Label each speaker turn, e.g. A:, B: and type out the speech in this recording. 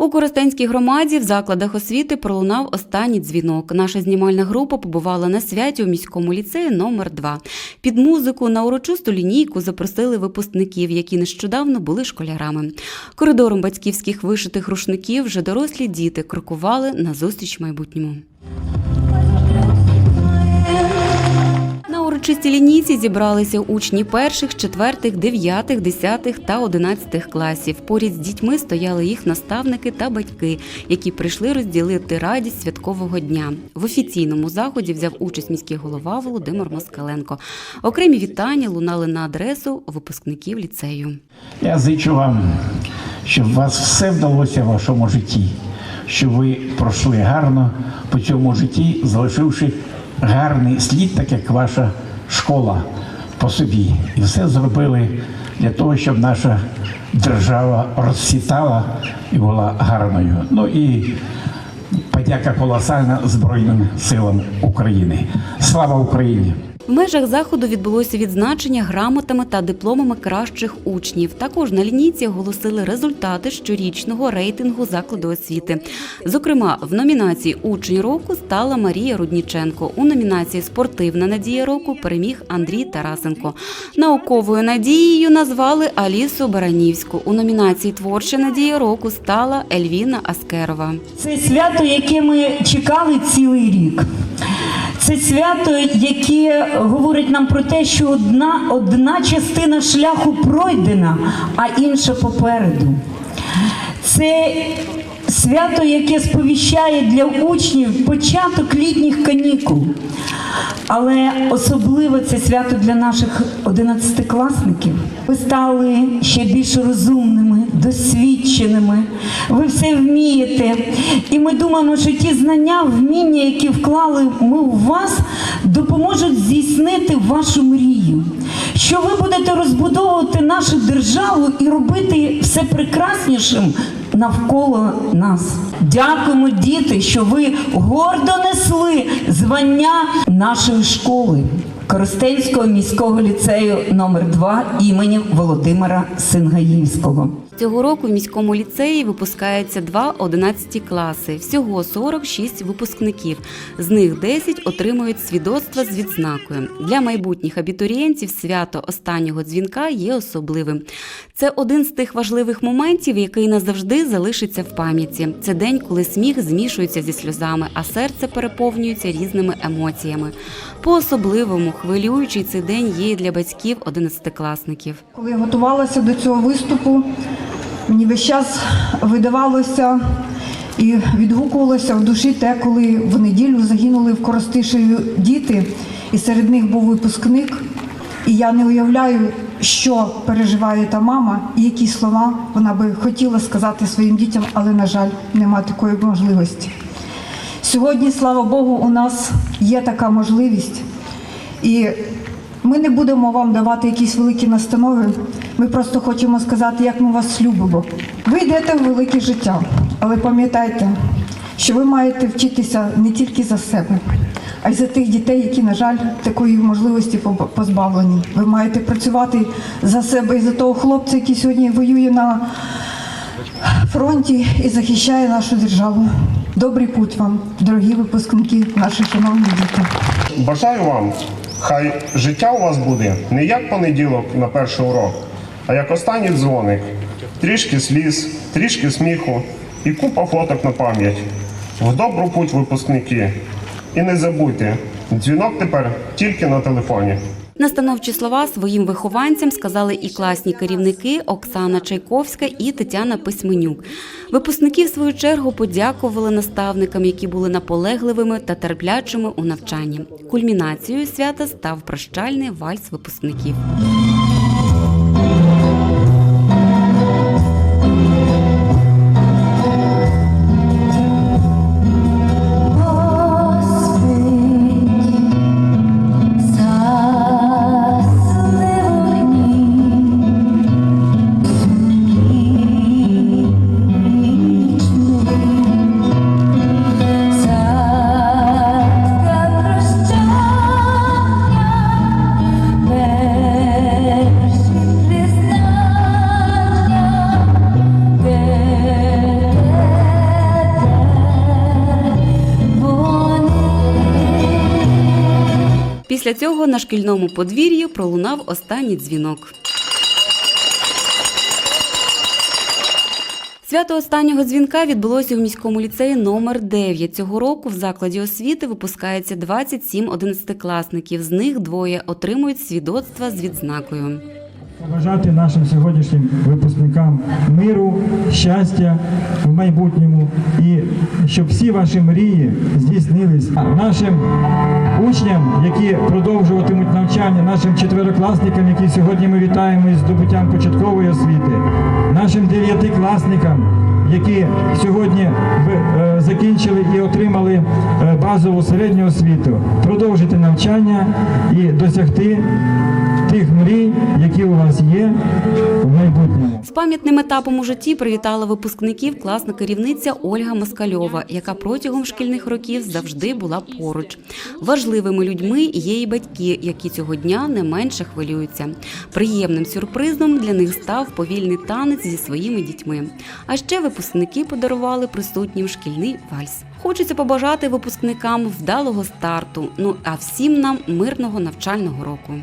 A: У Коростенській громаді в закладах освіти пролунав останній дзвінок. Наша знімальна група побувала на святі у міському ліцеї номер 2 Під музику на урочисту лінійку запросили випускників, які нещодавно були школярами. Коридором батьківських вишитих рушників вже дорослі діти крокували на зустріч майбутньому. На лінійці зібралися учні перших, четвертих, дев'ятих, десятих та одинадцятих класів. Поряд з дітьми стояли їх наставники та батьки, які прийшли розділити радість святкового дня. В офіційному заході взяв участь міський голова Володимир Москаленко. Окремі вітання лунали на адресу випускників ліцею.
B: Я зичу вам, щоб вас все вдалося в вашому житті, щоб ви пройшли гарно по цьому житті, залишивши гарний слід, так як ваша школа по собі. І все зробили для того, щоб наша держава розцвітала і була гарною. Ну і подяка колосальна Збройним силам України. Слава Україні!
A: В межах заходу відбулося відзначення грамотами та дипломами кращих учнів. Також на лінійці оголосили результати щорічного рейтингу закладу освіти. Зокрема, в номінації Учень року стала Марія Рудніченко. У номінації Спортивна надія року переміг Андрій Тарасенко. Науковою надією назвали Алісу Баранівську. У номінації Творча надія року стала Ельвіна Аскерова.
C: Це свято, яке ми чекали цілий рік. Це свято, яке говорить нам про те, що одна, одна частина шляху пройдена, а інша попереду. Це свято, яке сповіщає для учнів початок літніх канікул. Але особливо це свято для наших одинадцятикласників. Ви стали ще більш розумними, досвідченими. Ви все вмієте. І ми думаємо, що ті знання, вміння, які вклали ми у вас, допоможуть здійснити вашу мрію. Що ви будете розбудовувати нашу державу і робити все прекраснішим навколо нас. Дякуємо, діти, що ви гордо несли звання нашої школи. Коростенського міського ліцею номер 2 імені Володимира Сингаївського.
A: Цього року в міському ліцеї випускаються два 11 класи. Всього 46 випускників. З них 10 отримують свідоцтва з відзнакою. Для майбутніх абітурієнтів свято останнього дзвінка є особливим. Це один з тих важливих моментів, який назавжди залишиться в пам'яті. Це день, коли сміх змішується зі сльозами, а серце переповнюється різними емоціями. По-особливому хвилюючий цей день є для батьків 11-класників.
D: Коли я готувалася до цього виступу, мені весь час видавалося і відгукувалося в душі те, коли в неділю загинули в Коростишеві діти, і серед них був випускник. І я не уявляю, що переживає та мама, і які слова вона би хотіла сказати своїм дітям, але, на жаль, нема такої можливості. Сьогодні, слава Богу, у нас є така можливість. І ми не будемо вам давати якісь великі настанови. Ми просто хочемо сказати, як ми вас любимо. Ви йдете в велике життя, але пам'ятайте, що ви маєте вчитися не тільки за себе, а й за тих дітей, які, на жаль, такої можливості по- позбавлені. Ви маєте працювати за себе і за того хлопця, який сьогодні воює на фронті і захищає нашу державу. Добрий путь вам, дорогі випускники, наші шановні діти.
E: Бажаю вам, хай життя у вас буде не як понеділок на перший урок, а як останній дзвоник. Трішки сліз, трішки сміху і купа фоток на пам'ять. В добру путь випускники. І не забудьте, дзвінок тепер тільки на телефоні.
A: Настановчі слова своїм вихованцям сказали і класні керівники Оксана Чайковська і Тетяна Письменюк. Випускники, в свою чергу, подякували наставникам, які були наполегливими та терплячими у навчанні. Кульмінацією свята став прощальний вальс випускників. Після цього на шкільному подвір'ї пролунав останній дзвінок. Свято останнього дзвінка відбулося у міському ліцеї номер 9. Цього року в закладі освіти випускається 27 одинадцятикласників. З них двоє отримують свідоцтва з відзнакою.
F: Побажати нашим сьогоднішнім випускникам миру, щастя в майбутньому і щоб всі ваші мрії здійснились. Нашим учням, які продовжуватимуть навчання, нашим четверокласникам, які сьогодні ми вітаємо із здобуттям початкової освіти, нашим дев'ятикласникам, які сьогодні ви- е, закінчили і отримали е, базову середню освіту, продовжити навчання і досягти тих мрій, які у вас є в майбутньому.
A: З пам'ятним етапом у житті привітала випускників класна керівниця Ольга Москальова, яка протягом шкільних років завжди була поруч. Важливими людьми є і батьки, які цього дня не менше хвилюються. Приємним сюрпризом для них став повільний танець зі своїми дітьми. А ще випускники подарували присутнім шкільний вальс. Хочеться побажати випускникам вдалого старту. Ну а всім нам мирного навчального року.